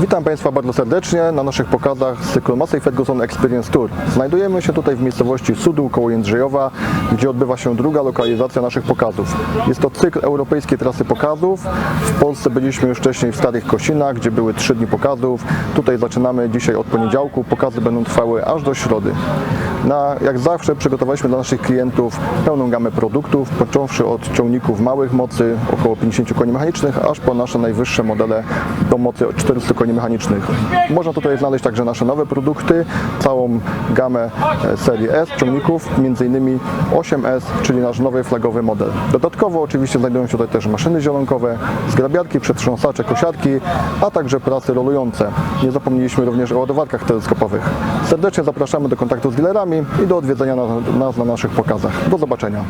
Witam Państwa bardzo serdecznie na naszych pokazach z cyklu Massey Ferguson Experience Tour. Znajdujemy się tutaj w miejscowości Sudół koło Jędrzejowa, gdzie odbywa się druga lokalizacja naszych pokazów. Jest to cykl europejskiej trasy pokazów. W Polsce byliśmy już wcześniej w Starych Kosinach, gdzie były trzy dni pokazów. Tutaj zaczynamy dzisiaj od poniedziałku. Pokazy będą trwały aż do środy. Na, jak zawsze przygotowaliśmy dla naszych klientów pełną gamę produktów, począwszy od ciągników małych mocy, około 50 koni mechanicznych, aż po nasze najwyższe modele do mocy 400 koni mechanicznych. Można tutaj znaleźć także nasze nowe produkty, całą gamę e, serii S ciągników, m.in. 8S, czyli nasz nowy flagowy model. Dodatkowo oczywiście znajdują się tutaj też maszyny zielonkowe, zgrabiarki, przetrząsacze, kosiarki, a także prasy rolujące. Nie zapomnieliśmy również o ładowarkach teleskopowych. Serdecznie zapraszamy do kontaktu z dealerami i do odwiedzenia nas na naszych pokazach. Do zobaczenia.